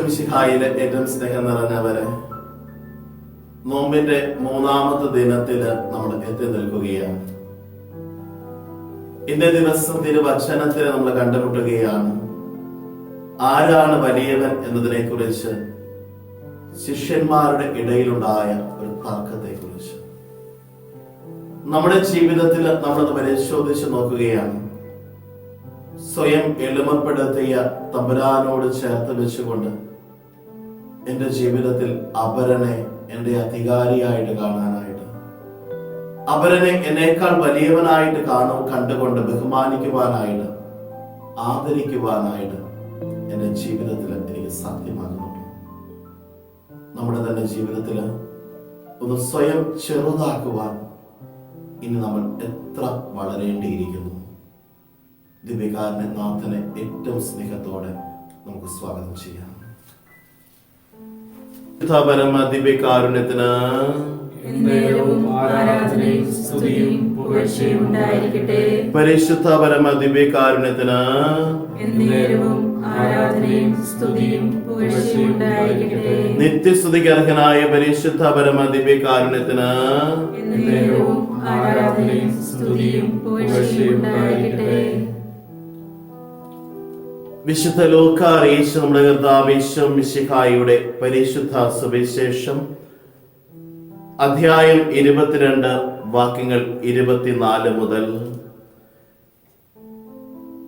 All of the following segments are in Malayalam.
ഈശമിശിഹായിലെ ഏറ്റവും സ്നേഹം നിറഞ്ഞവരെ നോമ്പിന്റെ മൂന്നാമത്തെ ദിനത്തിൽ നമ്മൾ എത്തി നിൽക്കുകയാണ്. ഇന്നേ ദിവസം തിരുവചനത്തിൽ നമ്മൾ കണ്ടുമുട്ടുകയാണ് ആരാണ് വലിയവൻ എന്നതിനെ കുറിച്ച് ശിഷ്യന്മാരുടെ ഇടയിലുണ്ടായ ഒരു തർക്കത്തെ കുറിച്ച് നമ്മുടെ ജീവിതത്തിൽ നമ്മളത് പരിശോധിച്ച് നോക്കുകയാണ്. സ്വയം എളിമപ്പെടുത്തിയ തമ്പുരാനോട് ചേർത്ത് വെച്ചുകൊണ്ട് എന്റെ ജീവിതത്തിൽ അപരനെ എന്റെ അധികാരിയായിട്ട് കാണാനായിട്ട് അപരനെ എന്നേക്കാൾ വലിയവനായിട്ട് കാണും കണ്ടുകൊണ്ട് ബഹുമാനിക്കുവാനായിട്ട് ആദരിക്കുവാനായിട്ട് എന്റെ ജീവിതത്തിൽ എനിക്ക് സാധ്യമാകുന്നുണ്ട്. നമ്മുടെ തന്നെ ജീവിതത്തിൽ ഒന്ന് സ്വയം ചെറുതാക്കുവാൻ ഇനി നമ്മൾ എത്ര വളരേണ്ടിയിരിക്കുന്നു. ദിവ്യകാരനെ നാഥനെ ഏറ്റവും സ്നേഹത്തോടെ നമുക്ക് സ്വാഗതം ചെയ്യാം. പുകഴ്ചയും ഉണ്ടായിരിക്കട്ടെ. പരിശുദ്ധ പുകഴ്ചയും ഉണ്ടായിരിക്കട്ടെ. നിത്യസ്തുതിക്ക് അർഹനായ പരിശുദ്ധ പരമ ദിവ്യകാരുണ്യത്തിന് എന്നേരവും ആരാധനയും സ്തുതിയും വിശുദ്ധ ലോക അറിയിച്ച നമ്മുടെ കർത്താവേശം മിശിഹായുടെ പരിശുദ്ധ സുവിശേഷം. അധ്യായം ഇരുപത്തിരണ്ട് വാക്യങ്ങൾ ഇരുപത്തിനാല് മുതൽ.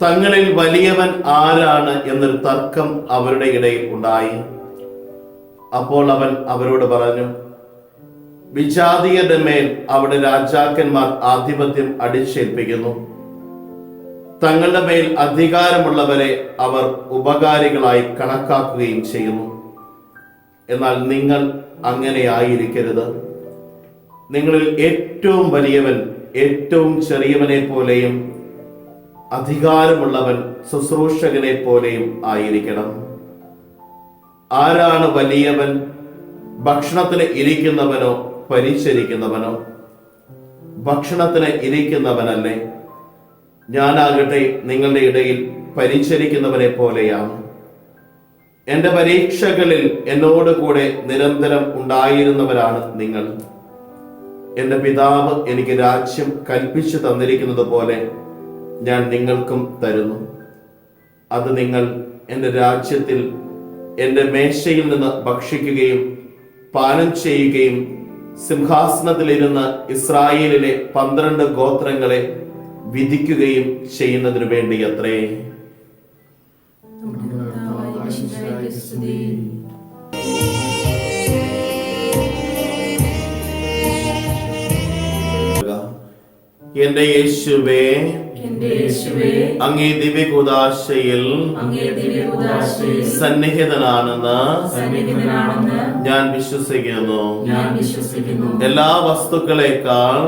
തങ്ങളിൽ വലിയവൻ ആരാണ് എന്നൊരു തർക്കം അവരുടെ ഇടയിൽ ഉണ്ടായി. അപ്പോൾ അവൻ അവരോട് പറഞ്ഞു വിജാതീയരുടെ മേൽ അവിടെ രാജാക്കന്മാർ ആധിപത്യം അടിച്ചേൽപ്പിക്കുന്നു. തങ്ങളുടെ മേൽ അധികാരമുള്ളവരെ അവർ ഉപകാരികളായി കണക്കാക്കുകയും ചെയ്യുന്നു. എന്നാൽ നിങ്ങൾ അങ്ങനെ ആയിരിക്കരുത് നിങ്ങളിൽ ഏറ്റവും വലിയവൻ ഏറ്റവും ചെറിയവനെ പോലെയും അധികാരമുള്ളവൻ ശുശ്രൂഷകനെ പോലെയും ആയിരിക്കണം. ആരാണ് വലിയവൻ? ഭക്ഷണത്തിന് ഇരിക്കുന്നവനോ പരിചരിക്കുന്നവനോ? ഭക്ഷണത്തിന് ഇരിക്കുന്നവനല്ലേ? ഞാനാകട്ടെ നിങ്ങളുടെ ഇടയിൽ പരിചരിക്കുന്നവരെ പോലെയാണ് എന്റെ പരീക്ഷകളിൽ എന്നോട് കൂടെ നിരന്തരം ഉണ്ടായിരുന്നവരാണ് നിങ്ങൾ. എന്റെ പിതാവ് എനിക്ക് രാജ്യം കൽപ്പിച്ചു തന്നിരിക്കുന്നത് പോലെ ഞാൻ നിങ്ങൾക്കും തരുന്നു. അത് നിങ്ങൾ എന്റെ രാജ്യത്തിൽ എന്റെ മേശയിൽ നിന്ന് ഭക്ഷിക്കുകയും പാനം ചെയ്യുകയും സിംഹാസനത്തിലിരുന്ന് ഇസ്രായേലിലെ പന്ത്രണ്ട് ഗോത്രങ്ങളെ വിധിക്കുകയും ചെയ്യുന്നതിനു വേണ്ടി അത്രേ. എന്റെ യേശുവേ അങ്ങേ ദിവ്യകുദാശയിൽ സന്നിഹിതനാണെന്ന് ഞാൻ വിശ്വസിക്കുന്നു. എല്ലാ വസ്തുക്കളെക്കാൾ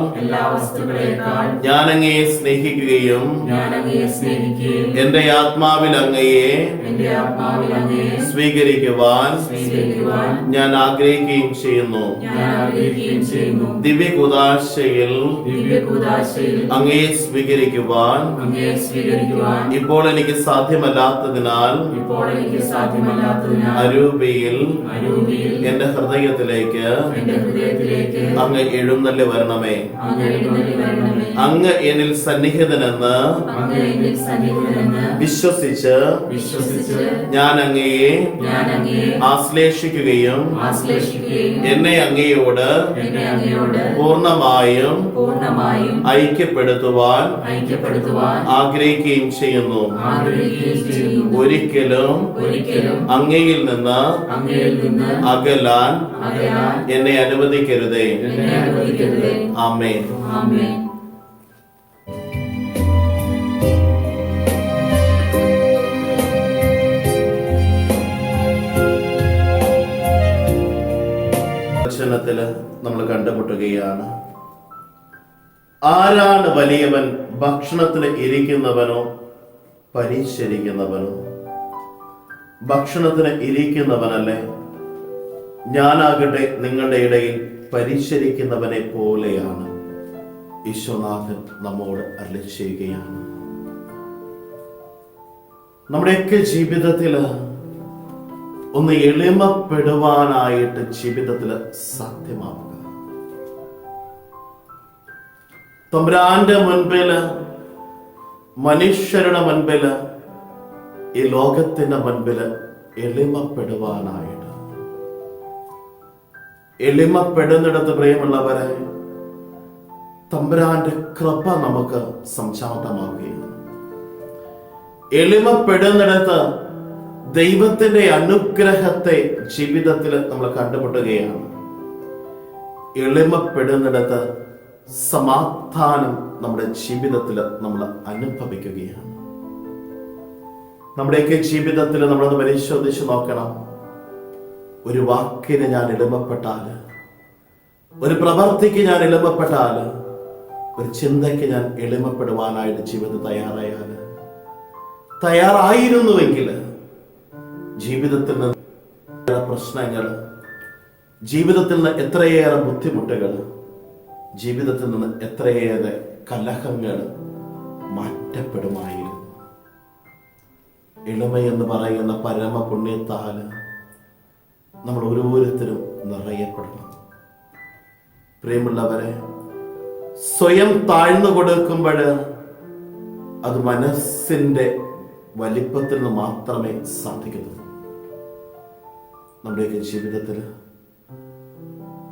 ഞാൻ അങ്ങയെ സ്നേഹിക്കുകയും എന്റെ ആത്മാവിൽ അങ്ങയെ സ്വീകരിക്കുവാൻ ഞാൻ ആഗ്രഹിക്കുകയും ചെയ്യുന്നു. ദിവ്യകുദാശയിൽ അങ്ങയെ സ്വീകരിക്കുവാൻ സ്വീകരിക്കുവാൻ ഇപ്പോൾ എനിക്ക് സാധ്യമല്ലാത്തതിനാൽ ഇപ്പോൾ എനിക്ക് സാധ്യമല്ലാത്തതിനാൽ അരൂപയിൽ അരൂപിയിൽ എന്റെ ഹൃദയത്തിലേക്ക് എന്റെ ഹൃദയത്തിലേക്ക് അങ്ങ് എഴുന്നള്ളി വരണമേ. അങ്ങ് എന്നിൽ സന്നിഹിതനെന്ന് വിശ്വസിച്ച് വിശ്വസിച്ച് ഞാൻ അങ്ങയെ ആശ്ലേഷിക്കുകയും എന്നെ അങ്ങയോട് പൂർണമായും ഐക്യപ്പെടുത്തുവാൻ ഐക്യപ്പെടുത്തുവാൻ ആഗ്രഹിക്കുകയും ചെയ്യുന്നു. ആഗ്രഹിക്കുകയും ചെയ്യുന്നു. ഒരിക്കലും അങ്ങയിൽ നിന്ന് അകലാൻ എന്നെ അനുവദിക്കരുതേ. ആമേൻ. ദർശനത്തിൽ നമ്മൾ കണ്ടുമുട്ടുകയാണ്. ആരാണ് വലിയവൻ? ഭക്ഷണത്തിന് ഇരിക്കുന്നവനോ പരിശരിക്കുന്നവനോ ഭക്ഷണത്തിന് ഇരിക്കുന്നവനല്ലേ? ഞാനാകട്ടെ നിങ്ങളുടെ ഇടയിൽ പരിശരിക്കുന്നവനെ പോലെയാണ്. ഈശ്വനാഥൻ നമ്മോട് അരളി നമ്മുടെയൊക്കെ ജീവിതത്തിൽ ഒന്ന് എളിമപ്പെടുവാനായിട്ട് ജീവിതത്തിൽ സാധ്യമാവുക. തമ്പുരാന്റെ മുൻപിൽ മനുഷ്യരുടെ മുൻപിൽ ഈ ലോകത്തിന്റെ മുൻപിൽ എളിമപ്പെടുവാനായിട്ട്. എളിമപ്പെടുന്നിടത്ത് പ്രിയമുള്ളവരെ തമ്പുരാന്റെ കൃപ നമുക്ക് സംജാതമാവുകയാണ് എളിമപ്പെടുന്നിടത്ത് ദൈവത്തിന്റെ അനുഗ്രഹത്തെ ജീവിതത്തിൽ നമ്മൾ കണ്ടുമുട്ടുകയാണ്. എളിമപ്പെടുന്നിടത്ത് സമാധാനം നമ്മുടെ ജീവിതത്തിൽ നമ്മൾ അനുഭവിക്കുകയാണ്. നമ്മുടെയൊക്കെ ജീവിതത്തിൽ നമ്മളൊന്ന് പരിശോധിച്ച് നോക്കണം. ഒരു വാക്കിന് ഞാൻ ഇടമപ്പെട്ടാൽ ഒരു പ്രവർത്തിക്ക് ഞാൻ ഇളമപ്പെട്ടാൽ ഒരു ചിന്തയ്ക്ക് ഞാൻ എളിമപ്പെടുവാനായിട്ട് ജീവിതം തയ്യാറായാൽ തയ്യാറായിരുന്നുവെങ്കിൽ ജീവിതത്തിൽ നിന്ന് പ്രശ്നങ്ങൾ ജീവിതത്തിൽ നിന്ന് എത്രയേറെ ബുദ്ധിമുട്ടുകൾ ജീവിതത്തിൽ നിന്ന് എത്രയേറെ കലഹങ്ങൾ മാറ്റപ്പെടുമായിരുന്നു. എളിമയെന്ന് പറയുന്ന പരമ പുണ്യത്താൽ നമ്മൾ ഓരോരുത്തരും നിറയപ്പെടണം. പ്രിയമുള്ളവരെ സ്വയം താഴ്ന്നു കൊടുക്കുമ്പോൾ അത് മനസ്സിന്റെ വലിപ്പത്തിൽ നിന്ന് മാത്രമേ സാധിക്കുന്നുള്ളൂ നമ്മുടെയൊക്കെ ജീവിതത്തിൽ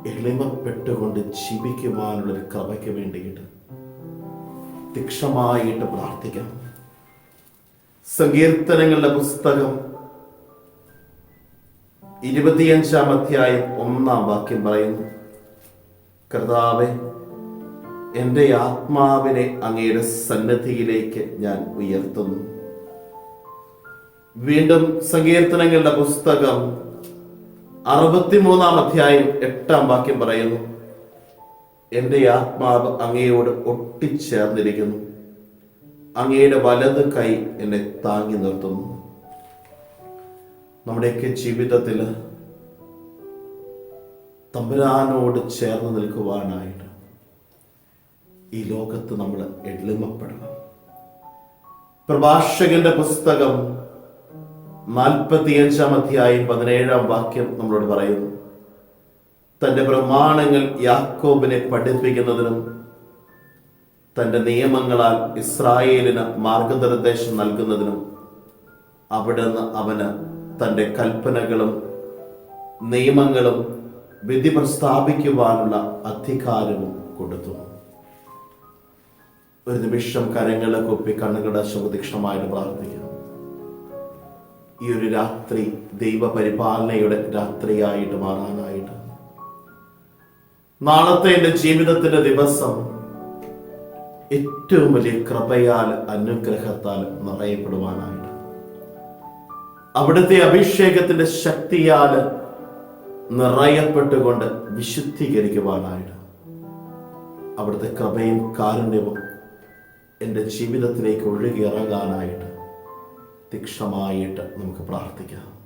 എളിമപ്പെട്ടുകൊണ്ട് ജീവിക്കുവാനുള്ള ഒരു കൃപയ്ക്ക് വേണ്ടിയിട്ട് തീക്ഷമായിട്ട് പ്രാർത്ഥിക്കാം. സങ്കീർത്തനങ്ങളുടെ പുസ്തകം ഇരുപത്തിയഞ്ചാം അധ്യായം ഒന്നാം വാക്യം പറയുന്നു. കർത്താവെ എന്റെ ആത്മാവിനെ അങ്ങയുടെ സന്നദ്ധിയിലേക്ക് ഞാൻ ഉയർത്തുന്നു. വീണ്ടും സങ്കീർത്തനങ്ങളുടെ പുസ്തകം അറുപത്തിമൂന്നാം അധ്യായം എട്ടാം വാക്യം പറയുന്നു. എന്റെ ആത്മാവ് അങ്ങയോട് ഒട്ടിച്ചേർന്നിരിക്കുന്നു. അങ്ങയുടെ വലത് കൈ എന്നെ താങ്ങി നിർത്തുന്നു. നമ്മുടെയൊക്കെ ജീവിതത്തിൽ തമ്പുരാനോട് ചേർന്ന് നിൽക്കുവാനായിട്ട് ഈ ലോകത്ത് നമ്മൾ എളിമപ്പെടണം. പ്രഭാഷകന്റെ പുസ്തകം നാൽപ്പത്തിയഞ്ചാം അധ്യായം പതിനേഴാം വാക്യം നമ്മളോട് പറയുന്നു. തന്റെ പ്രമാണങ്ങൾ യാക്കോബിനെ പഠിപ്പിക്കുന്നതിനും തന്റെ നിയമങ്ങളാൽ ഇസ്രായേലിന് മാർഗനിർദ്ദേശം നൽകുന്നതിനും അവിടുന്ന് അവന് തന്റെ കൽപ്പനകളും നിയമങ്ങളും വിധി പ്രസ്താപിക്കുവാനുള്ള അധികാരവും കൊടുത്തു. ഒരു നിമിഷം കരങ്ങളെ കൊപ്പി കണ്ണുകളുടെ ശുഭദീക്ഷണമായിട്ട് പ്രാർത്ഥിക്കാം ഈ ഒരു രാത്രി ദൈവപരിപാലനയുടെ രാത്രിയായിട്ട് മാറാനായിട്ട്. നാളത്തെ എന്റെ ജീവിതത്തിന്റെ ദിവസം ഏറ്റവും വലിയ കൃപയാൽ അനുഗ്രഹത്താൽ നിറയപ്പെടുവാനായിട്ട്. അവിടുത്തെ അഭിഷേകത്തിന്റെ ശക്തിയാൽ നിറയപ്പെട്ടുകൊണ്ട് വിശുദ്ധീകരിക്കുവാനായിട്ട്. അവിടുത്തെ കൃപയും കാരുണ്യവും എന്റെ ജീവിതത്തിലേക്ക് ഒഴുകിയിറങ്ങാനായിട്ട്. തീക്ഷണമായിട്ട് നമുക്ക് പ്രാർത്ഥിക്കാം.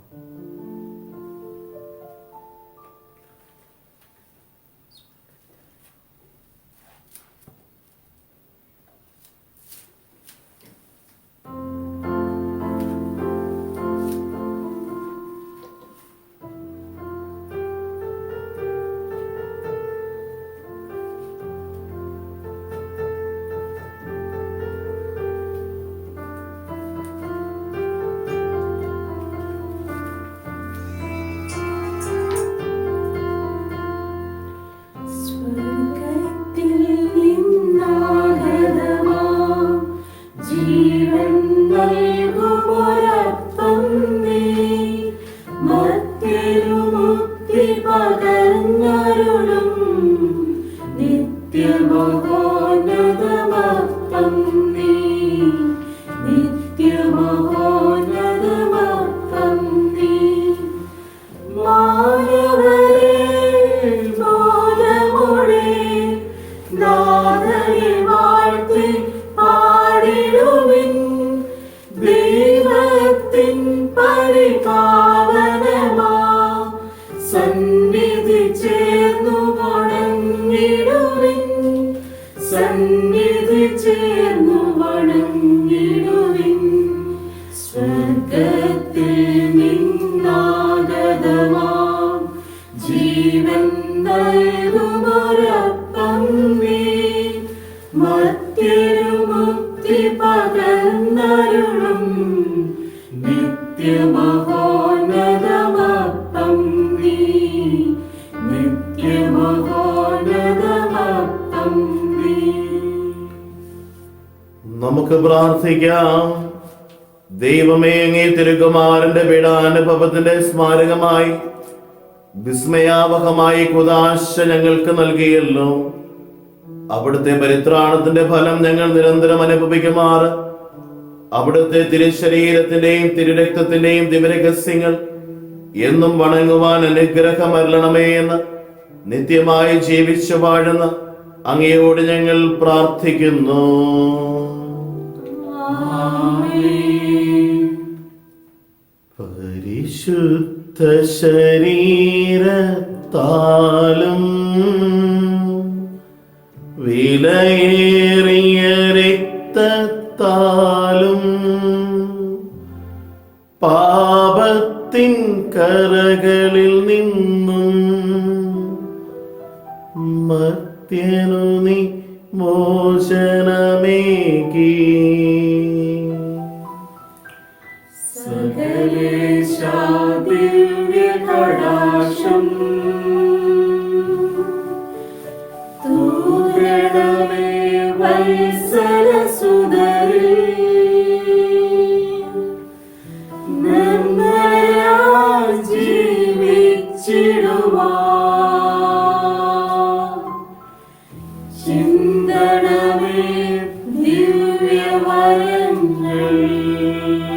come. നമുക്ക് പ്രാർത്ഥിക്കാം. ദൈവമേ അങ്ങേ തിരുകുമാരന്റെ പീഡാനുഭവത്തിന്റെ സ്മാരകമായി വിസ്മയാവഹമായി കുതാശ ഞങ്ങൾക്ക് നൽകിയല്ലോ. അവിടുത്തെ പരിത്രാണത്തിന്റെ ഫലം ഞങ്ങൾ നിരന്തരം അനുഭവിക്കുമാർ. അവിടുത്തെ തിരുശരീരത്തിന്റെയും തിരുരക്തത്തിന്റെയും ദിവരഹസ്യങ്ങൾ എന്നും വണങ്ങുവാൻ അനുഗ്രഹമരണമേ എന്ന് നിത്യമായി ജീവിച്ചു വാഴുന്ന അങ്ങയോട് ഞങ്ങൾ പ്രാർത്ഥിക്കുന്നു. പരിശുദ്ധ ശരീരത്താലും വിലയേറിയ രക്തത്താലും പാപത്തിൻ കരകളിൽ Mary.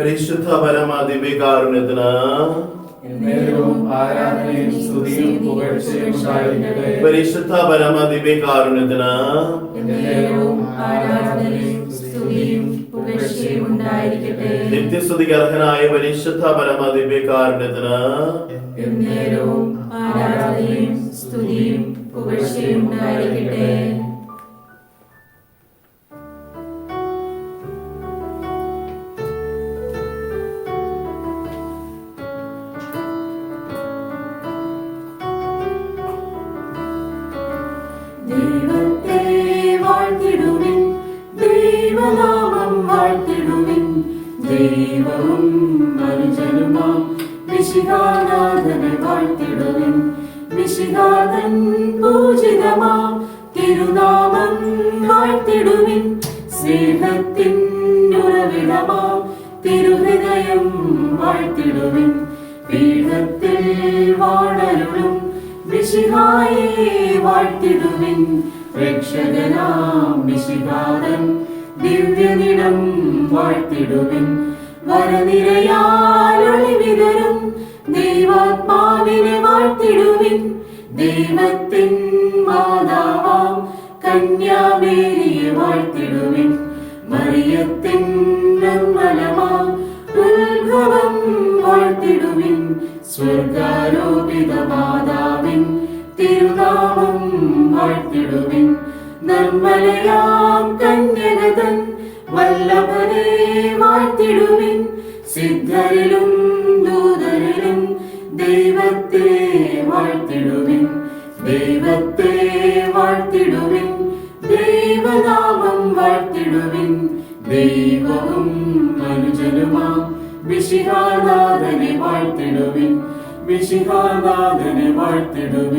പരിശുദ്ധ ഉണ്ടായിരിക്കട്ടെ. പരിശുദ്ധ ഉണ്ടായിരിക്കട്ടെ നിത്യസ്തുതിക്ക് അർഹനായ പരിശുദ്ധ പരമാദിവ്യകാരുണ്യത്തിന് എന്നേരവും ആരാധനയും സ്തുതിയും പുകഴ്ചയും ഉണ്ടായിരിക്കട്ടെ. ദൈവനാമം വാഴ്ത്തിടുവിൻ. ദൈവവും മനുജനുമാം. വിശികാനാഥനെ വാഴ്ത്തിടുവിൻ. വിശികാതൻ പൂജിതമാം. തിരുനാമം വാഴ്ത്തിടുവിൻ. സ്നേഹത്തിൻ ഉറവിടമാം. തിരുഹൃദയം വാഴ്ത്തിടുവിൻ. പീഠത്തിൽ വാണരുളും. മിശിഹായെ വാഴ്ത്തിടുവിൻ. രക്ഷകനാം മിശിഹാതൻ ദിവ്യനിടം വാഴ്ത്തിടുവിൻ. വരനിരയാലൊളി വിതരും. ദൈവാത്മാവിനെ വാഴ്ത്തിടുവിൻ. ദൈവത്തിൻ മാതാവാം കന്യാമേരിയെ വാഴ്ത്തിടുവിൻ. മറിയത്തിൻ നിർമ്മലമാം ഉത്ഭവം വാഴ്ത്തിടുവിൻ. സ്വർഗാരോപിത മാതാവിൻ തിരുനാമം വാഴ്ത്തിടുവിൻ. നിർമ്മലയാം കന്യകതൻ വല്ലഭനെ വാഴ്ത്തിടുവിൻ സിദ്ധരിലും ദൂതരിലും ദൈവത്തെ വാഴ്ത്തിടുവിൻ. ദൈവത്തെ വാഴ്ത്തിടുവിൻ. ദൈവനാമം വാഴ്ത്തിടുവിൻ. ദൈവവും മനുജനുമാം വിശിഹാനാഥനെ വാഴ്ത്തിടുവിൻ. വിശിഹാനാഥനെ വാഴ്ത്തിടുവിൻ.